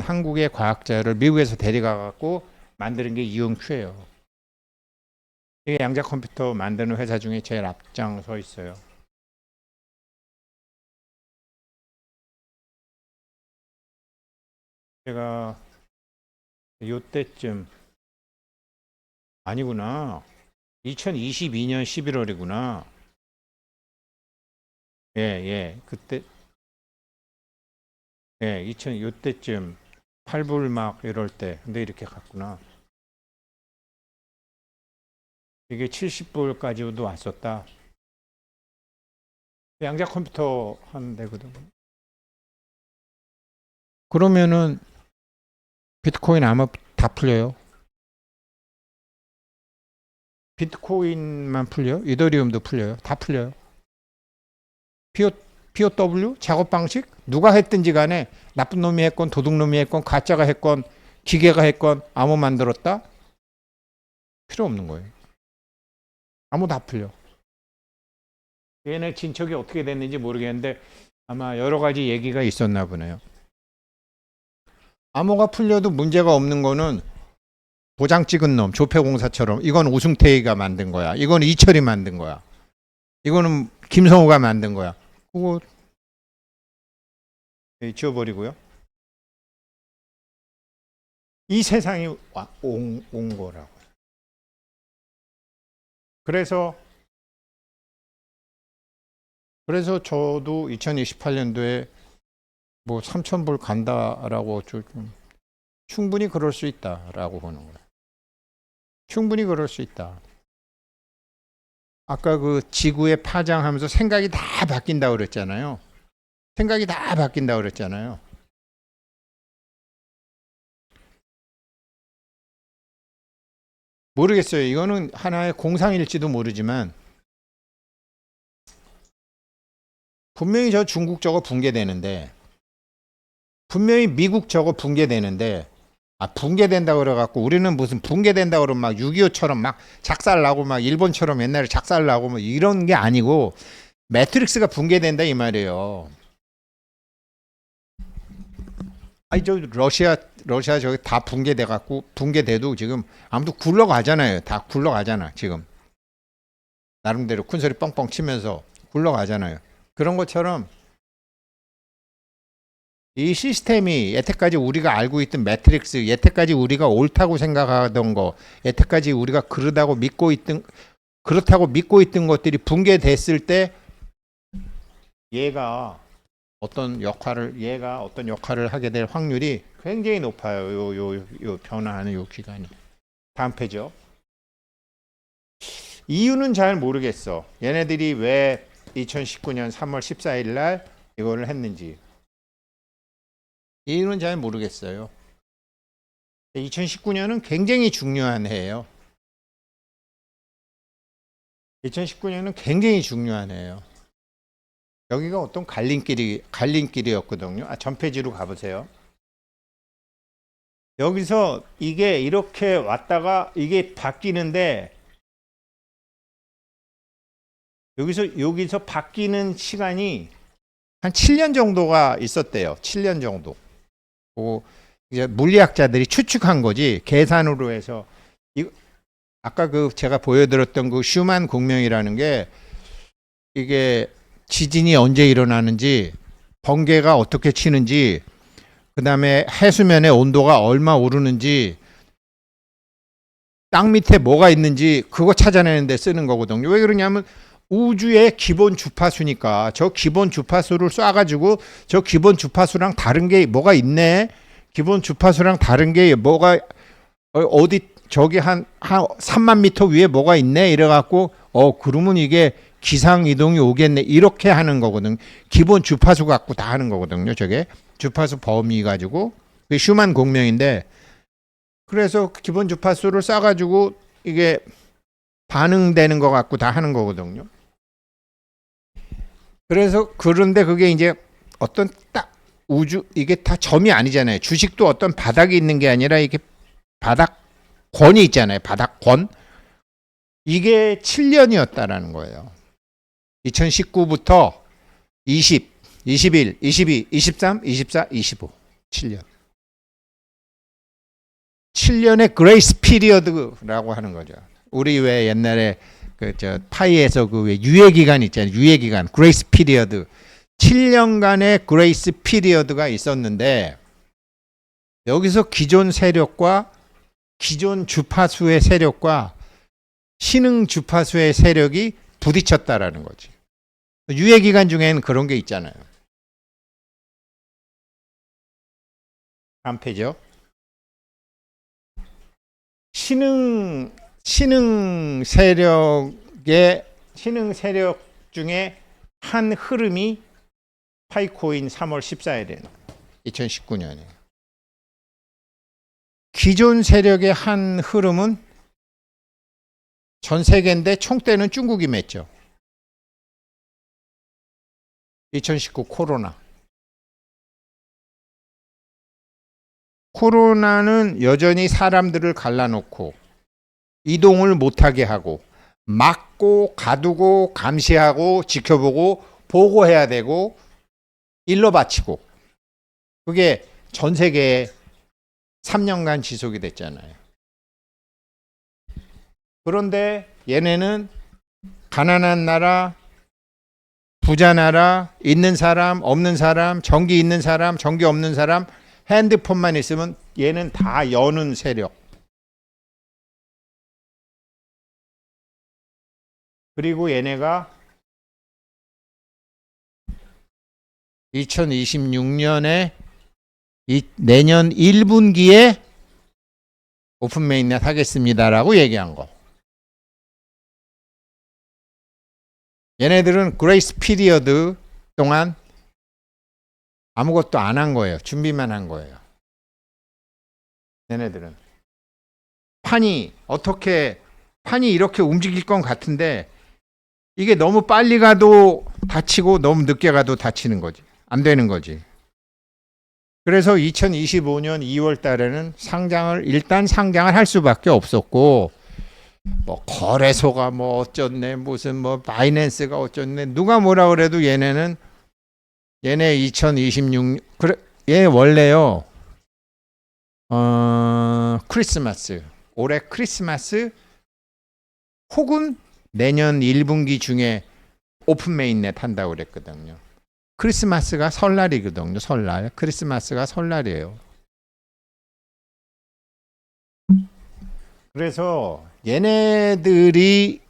한국의 과학자를 미국에서 데려가 갖고 만드는 게 이온큐예요. 이게 양자 컴퓨터 만드는 회사 중에 제일 앞장 서 있어요. 제가 요때쯤 아니구나. 2022년 11월이구나. 예, 예. 그때 예, 2000 요때쯤 8불 막 이럴 때. 근데 이렇게 갔구나. 이게 70불까지도 왔었다. 양자 컴퓨터 하는 데거든. 그러면은 비트코인 아마 다 풀려요. 비트코인만 풀려요? 이더리움도 풀려요? 다 풀려요. PO, POW 작업 방식 누가 했든지 간에 나쁜 놈이 했건 도둑놈이 했건 가짜가 했건 기계가 했건 아무 만들었다? 필요 없는 거예요. 아무 다 풀려. 얘네 진척이 어떻게 됐는지 모르겠는데 아마 여러 가지 얘기가 있었나 보네요. 암호가 풀려도 문제가 없는 거는 도장 찍은 놈, 조폐공사처럼 이건 오승태이가 만든 거야. 이건 이철이 만든 거야. 이거는 김성우가 만든 거야. 그거 예, 지워버리고요. 이 세상이 와- 온, 온 거라고. 그래서 그래서 저도 2028년도에 뭐 3천 불 간다라고 좀 충분히 그럴 수 있다라고 보는 거예요. 충분히 그럴 수 있다. 아까 그 지구의 파장하면서 생각이 다 바뀐다고 그랬잖아요. 생각이 다 바뀐다고 그랬잖아요. 모르겠어요. 이거는 하나의 공상일지도 모르지만 분명히 저 중국 저거 붕괴되는데 분명히 미국 저거 붕괴되는데 아 붕괴된다 그래갖고 우리는 무슨 붕괴된다 그러면 막 6.25처럼 막 작살나고 막 일본처럼 옛날에 작살나고 뭐 이런 게 아니고 매트릭스가 붕괴된다 이 말이에요. 아니 저 러시아 러시아 저기 다 붕괴돼 갖고 붕괴돼도 지금 아무도 굴러가잖아요. 다 굴러가잖아 지금 나름대로 큰 소리 뻥뻥 치면서 굴러가잖아요. 그런 것처럼 이 시스템이 여태까지 우리가 알고 있던 매트릭스, 여태까지 우리가 옳다고 생각하던 거, 여태까지 우리가 그러다고 믿고 있던 그렇다고 믿고 있던 것들이 붕괴됐을 때 얘가 어떤 역할을 얘가 어떤 역할을 하게 될 확률이 굉장히 높아요. 요 요요 변화하는 요 기간이. 다음 페이지요. 이유는 잘 모르겠어. 얘네들이 왜 2019년 3월 14일 날 이거를 했는지. 이유는 잘 모르겠어요. 2019년은 굉장히 중요한 해예요. 2019년은 굉장히 중요한 해예요. 여기가 어떤 갈림길이 갈림길이었거든요. 아, 전페이지로 가보세요. 여기서 이게 이렇게 왔다가 이게 바뀌는데 여기서 여기서 바뀌는 시간이 한 7년 정도가 있었대요. 7년 정도. 그 이제 물리학자들이 추측한 거지 계산으로 해서 이 아까 그 제가 보여드렸던 그 슈만 공명이라는 게 이게 지진이 언제 일어나는지 번개가 어떻게 치는지 그다음에 해수면의 온도가 얼마 오르는지 땅 밑에 뭐가 있는지 그거 찾아내는 데 쓰는 거거든요. 왜 그러냐면 우주의 기본 주파수니까 저 기본 주파수를 쏴가지고 저 기본 주파수랑 다른 게 뭐가 있네. 기본 주파수랑 다른 게 뭐가 어, 어디 저기 한, 한 3만 미터 위에 뭐가 있네 이래갖고 어 그러면 이게 기상 이동이 오겠네 이렇게 하는 거거든. 기본 주파수 갖고 다 하는 거거든요. 저게 주파수 범위 가지고 그 슈만 공명인데 그래서 기본 주파수를 쏴가지고 이게 반응되는 거 갖고 다 하는 거거든요. 그래서 그런데 그게 이제 어떤 딱 우주 이게 다 점이 아니잖아요. 주식도 어떤 바닥이 있는 게 아니라 이게 바닥 권이 있잖아요. 바닥 권. 이게 7년이었다라는 거예요. 2019부터 20, 21, 22, 23, 24, 25. 7년. 7년의 그레이스 피리어드라고 하는 거죠. 우리 왜 옛날에 그 저 파이에서 그왜 유예 기간 있잖아요. 유예 기간 그레이스 피리어드 7년간의 그레이스 피리어드가 있었는데 여기서 기존 세력과 기존 주파수의 세력과 신흥 주파수의 세력이 부딪혔다라는 거지. 유예 기간 중에는 그런 게 있잖아요. 한 페이지요. 신흥 신흥 세력의 신흥 세력 중에 한 흐름이 파이코인 3월 14일에 2019년에 기존 세력의 한 흐름은 전 세계인데 총대는 중국이 맺죠. 2019 코로나. 코로나는 여전히 사람들을 갈라놓고 이동을 못하게 하고 막고 가두고 감시하고 지켜보고 보고해야 되고 일로 바치고 그게 전 세계에 3년간 지속이 됐잖아요. 그런데 얘네는 가난한 나라, 부자 나라, 있는 사람, 없는 사람, 전기 있는 사람, 전기 없는 사람, 핸드폰만 있으면 얘는 다 여는 세력. 그리고 얘네가 2026년에 이 내년 1분기에 오픈 메인넷 하겠습니다라고 얘기한 거. 얘네들은 그레이스 피리어드 동안 아무것도 안 한 거예요. 준비만 한 거예요. 얘네들은 판이 어떻게 판이 이렇게 움직일 것 같은데 이게 너무 빨리 가도 다치고 너무 늦게 가도 다치는 거지. 안 되는 거지. 그래서 2025년 2월 달에는 상장을 일단 상장을 할 수밖에 없었고 뭐 거래소가 뭐 어쩌네 무슨 뭐 바이낸스가 어쩌네 누가 뭐라 그래도 얘네는 얘네 2026 그래 얘 원래요 어 크리스마스 올해 크리스마스 혹은 내년 1분기 중에 오픈 메인넷 한다고 그랬거든요. 크리스마스가 설날이거든요. 설날. 크리스마스가 설날이에요. 그래서 얘네들이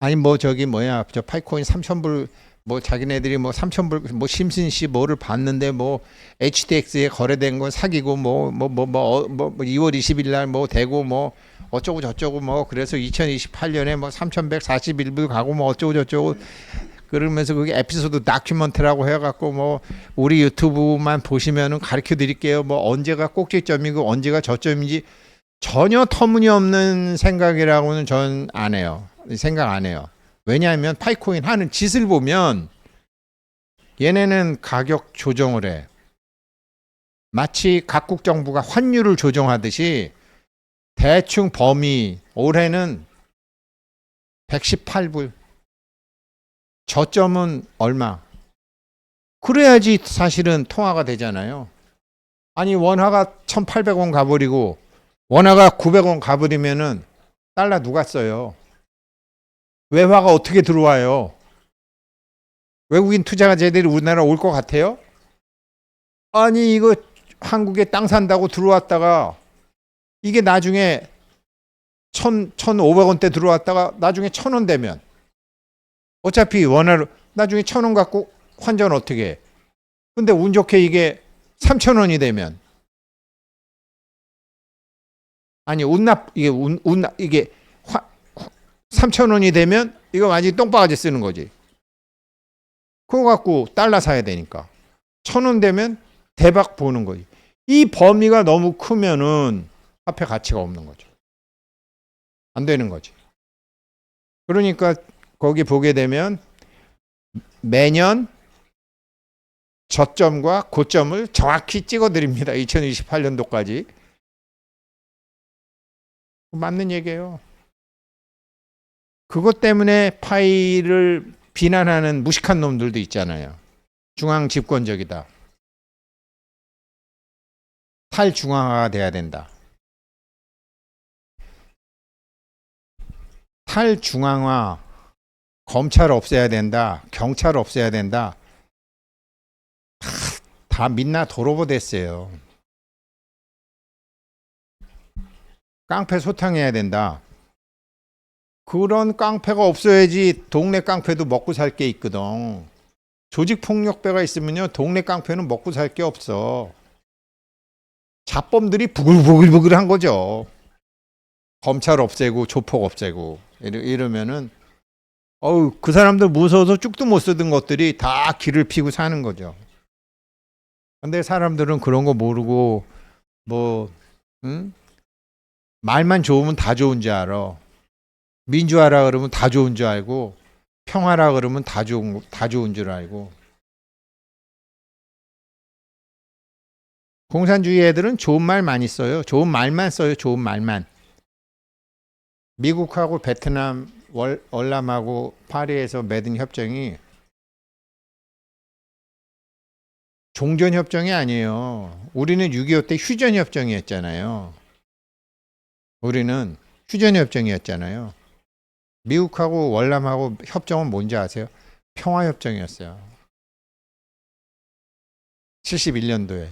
아니 뭐 저기 뭐야 저 파이코인 3,000불 뭐 자기네들이 뭐 3,000불 뭐 심신 씨 뭐를 봤는데 뭐 HTX에 거래된 건 사기고 뭐 뭐 뭐 뭐 뭐 2월 20일 날 뭐 되고 뭐 어쩌고 저쩌고 뭐 그래서 2028년에 뭐 3,141불 가고 뭐 어쩌고 저쩌고 그러면서 그게 에피소드 다큐멘터라고 해갖고 뭐 우리 유튜브만 보시면은 가르쳐 드릴게요. 뭐 언제가 꼭지점이고 언제가 저점인지 전혀 터무니없는 생각이라고는 전 안 해요. 생각 안 해요. 왜냐하면 파이코인 하는 짓을 보면 얘네는 가격 조정을 해. 마치 각국 정부가 환율을 조정하듯이 대충 범위 올해는 118불 저점은 얼마? 그래야지 사실은 통화가 되잖아요. 아니 원화가 1,800원 가버리고 원화가 900원 가버리면은 달러 누가 써요? 외화가 어떻게 들어와요? 외국인 투자자들이 우리나라 올 것 같아요? 아니 이거 한국에 땅 산다고 들어왔다가 이게 나중에 천, 천 오백 원대 들어왔다가 나중에 천 원 되면 어차피 원화로 나중에 천 원 갖고 환전 어떻게 해? 근데 운 좋게 이게 삼천 원이 되면 아니 운납 이게 운, 운 이게 화, 3천 원이 되면 이거 완전히 똥바가지 쓰는 거지. 그거 갖고 달러 사야 되니까. 천 원 되면 대박 보는 거지. 이 범위가 너무 크면은 화폐 가치가 없는 거죠. 안 되는 거지. 그러니까 거기 보게 되면 매년 저점과 고점을 정확히 찍어 드립니다. 2028년도까지. 맞는 얘기예요. 그것 때문에 파이를 비난하는 무식한 놈들도 있잖아요. 중앙 집권적이다. 탈중앙화가 돼야 된다. 탈중앙화 검찰 없애야 된다. 경찰 없애야 된다. 다, 다 민나 도로보 됐어요. 깡패 소탕해야 된다. 그런 깡패가 없어야지 동네 깡패도 먹고 살 게 있거든. 조직 폭력배가 있으면요 동네 깡패는 먹고 살 게 없어. 자범들이 부글부글부글한 거죠. 검찰 없애고 조폭 없애고 이러, 이러면은 어우 그 사람들 무서워서 쭉도 못 쓰던 것들이 다 길을 피고 사는 거죠. 근데 사람들은 그런 거 모르고 뭐 응? 말만 좋으면 다 좋은 줄 알아. 민주화라 그러면 다 좋은 줄 알고 평화라 그러면 다 좋은 거- 다 좋은 줄 알고 공산주의 애들은 좋은 말 많이 써요. 좋은 말만 써요. 좋은 말만. 미국하고 베트남 월, 월남하고 파리에서 맺은 협정이 종전 협정이 아니에요. 우리는 6.25 때 휴전 협정이었잖아요. 우리는 휴전 협정이었잖아요. 미국하고 월남하고 협정은 뭔지 아세요? 평화 협정이었어요. 71년도에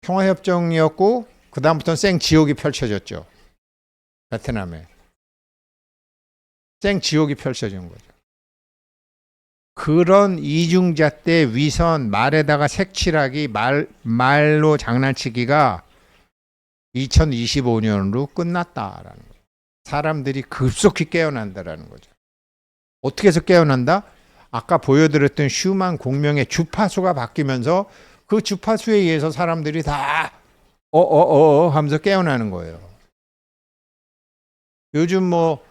평화 협정이었고 그 다음부터는 생 지옥이 펼쳐졌죠. 베트남에 생 지옥이 펼쳐진 거죠. 그런 이중자 때 위선 말에다가 색칠하기 말 말로 장난치기가 2025년으로 끝났다라는 거예요. 사람들이 급속히 깨어난다라는 거죠. 어떻게 해서 깨어난다? 아까 보여드렸던 슈만 공명의 주파수가 바뀌면서 그 주파수에 의해서 사람들이 다 어어어 하면서 깨어나는 거예요. 요즘 뭐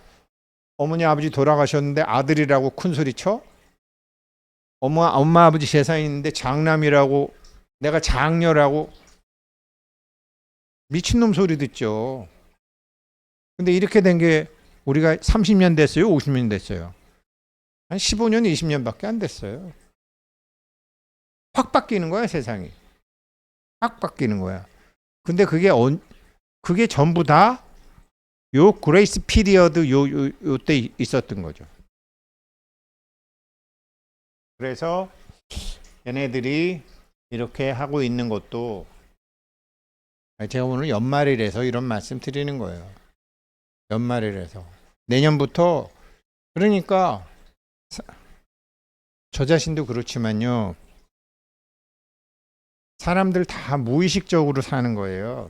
어머니 아버지 돌아가셨는데 아들이라고 큰 소리 쳐? 엄마 엄마 아버지 재산이 있는데 장남이라고 내가 장녀라고 미친놈 소리 듣죠. 근데 이렇게 된 게 우리가 30년 됐어요? 50년 됐어요? 한 15년, 20년밖에 안 됐어요. 확 바뀌는 거야, 세상이. 확 바뀌는 거야. 근데 그게 언, 그게 전부 다 요 그레이스 피리어드 요, 요, 요 때 있었던 거죠. 그래서 얘네들이 이렇게 하고 있는 것도 제가 오늘 연말이라서 이런 말씀 드리는 거예요. 연말이라서 내년부터 그러니까 사- 저 자신도 그렇지만요. 사람들 다 무의식적으로 사는 거예요.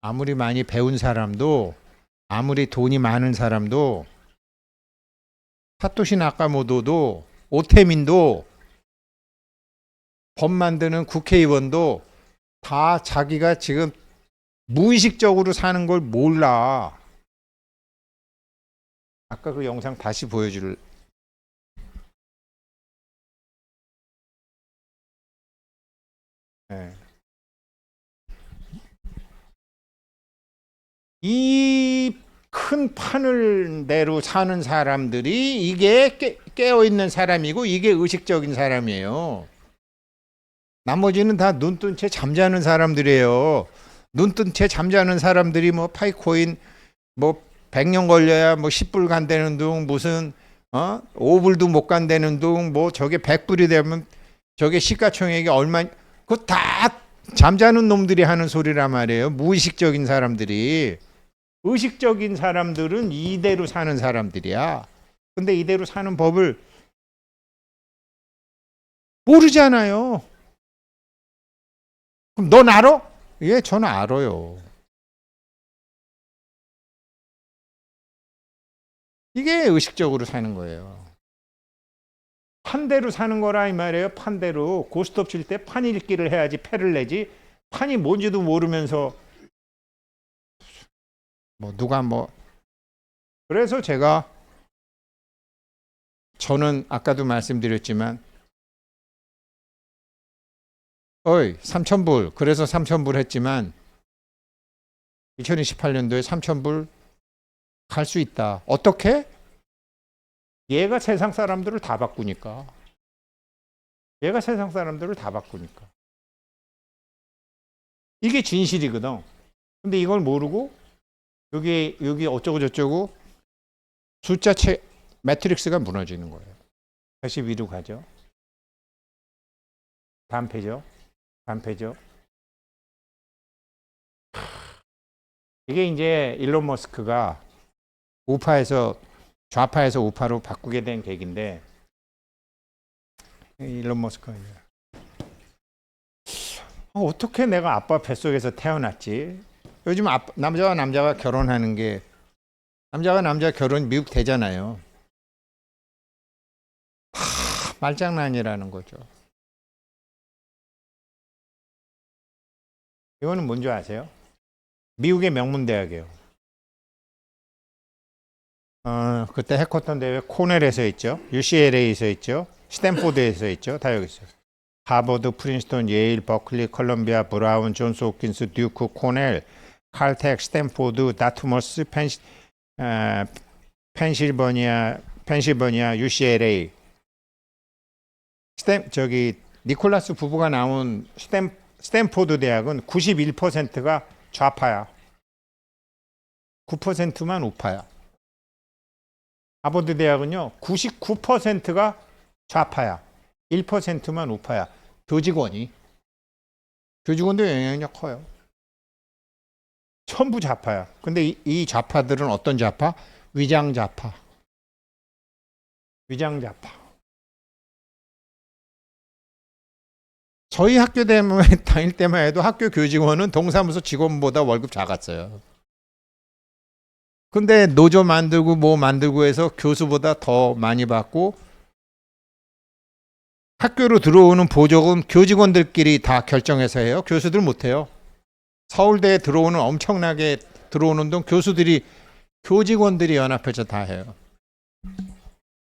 아무리 많이 배운 사람도 아무리 돈이 많은 사람도 사토시 나카모토도 오태민도 법 만드는 국회의원도 다 자기가 지금 무의식적으로 사는 걸 몰라. 아까 그 영상 다시 보여줄. 네. 이큰 판을 내로 사는 사람들이 이게 깨, 깨어 있는 사람이고 이게 의식적인 사람이에요. 나머지는 다 눈뜬 채 잠자는 사람들이에요. 눈뜬 채 잠자는 사람들이 뭐 파이코인 뭐 100년 걸려야 뭐 10불 간다는 둥 무슨 어? 5불도 못 간다는 둥 뭐 저게 100불이 되면 저게 시가총액이 얼마 그거 다 잠자는 놈들이 하는 소리란 말이에요. 무의식적인 사람들이 의식적인 사람들은 이대로 사는 사람들이야. 근데 이대로 사는 법을 모르잖아요. 그럼 넌 알아? 예, 저는 알아요. 이게 의식적으로 사는 거예요. 판대로 사는 거라 이 말이에요. 판대로 고스톱 칠 때 판 읽기를 해야지 패를 내지. 판이 뭔지도 모르면서 뭐 누가 뭐 그래서 제가 저는 아까도 말씀드렸지만 어이 3천불 그래서 3천불 했지만 2028년도에 3천불 갈 수 있다. 어떻게? 얘가 세상 사람들을 다 바꾸니까. 얘가 세상 사람들을 다 바꾸니까. 이게 진실이거든. 근데 이걸 모르고 여기 여기 어쩌고 저쩌고 숫자 체 매트릭스가 무너지는 거예요. 다시 위로 가죠. 다음 페이죠. 페이죠. 이게 이제 일론 머스크가 우파에서 좌파에서 우파로 바꾸게 된 계기인데 일론 머스크가 어, 어떻게 내가 아빠 뱃속에서 태어났지? 요즘 아빠- 남자와 남자가 결혼하는 게 남자가 남자 결혼 미국 되잖아요. 하, 말장난이라는 거죠. 이거는 뭔지 아세요? 미국의 명문 대학이에요. 어, 그때 해커톤 대회 코넬에서 했죠. UCLA에서 했죠. 스탠포드에서 했죠. 다 여기 있어요. 하버드, 프린스턴, 예일, 버클리, 컬럼비아, 브라운, 존스 홉킨스, 듀크, 코넬, 칼텍, 스탠포드, 다투머스, 펜시, 아, 펜실버니아, 펜실버니아, UCLA. 스탠 저기 니콜라스 부부가 나온 스탠 스탠포드 대학은 91%가 좌파야. 9%만 우파야. 하버드 대학은요, 99%가 좌파야. 1%만 우파야. 교직원이. 교직원도 영향력 커요. 전부 좌파야. 근데 이, 이 좌파들은 어떤 좌파? 위장 좌파. 위장 좌파. 저희 학교 때문에 다닐 때만 해도 학교 교직원은 동사무소 직원보다 월급 작았어요. 근데 노조 만들고 뭐 만들고 해서 교수보다 더 많이 받고 학교로 들어오는 보조금 교직원들끼리 다 결정해서 해요. 교수들 못 해요. 서울대에 들어오는 엄청나게 들어오는 돈 교수들이 교직원들이 연합해서 다 해요.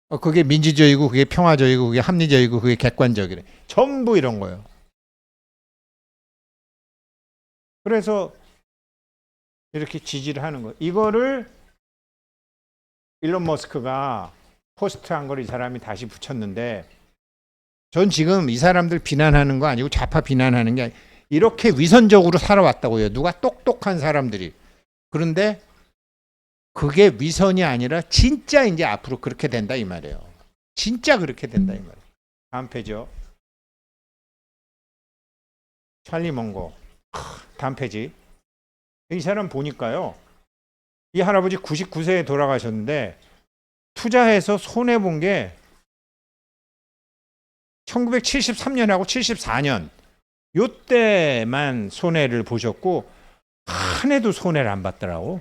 어, 그게 민주적이고 그게 평화적이고 그게 합리적이고 그게 객관적이래. 전부 이런 거예요. 그래서 이렇게 지지를 하는 거예요. 이거를 일론 머스크가 포스트한 걸 이 사람이 다시 붙였는데 전 지금 이 사람들 비난하는 거 아니고 좌파 비난하는 게 이렇게 위선적으로 살아왔다고요. 누가 똑똑한 사람들이. 그런데 그게 위선이 아니라 진짜 이제 앞으로 그렇게 된다 이 말이에요. 진짜 그렇게 된다 이 말이에요. 다음 페이지요. 찰리 몽고. 크, 다음 페이지. 이 사람 보니까요. 이 할아버지 99세에 돌아가셨는데 투자해서 손해 본 게 1973년하고 74년 요때만 손해를 보셨고 한 해도 손해를 안 봤더라고.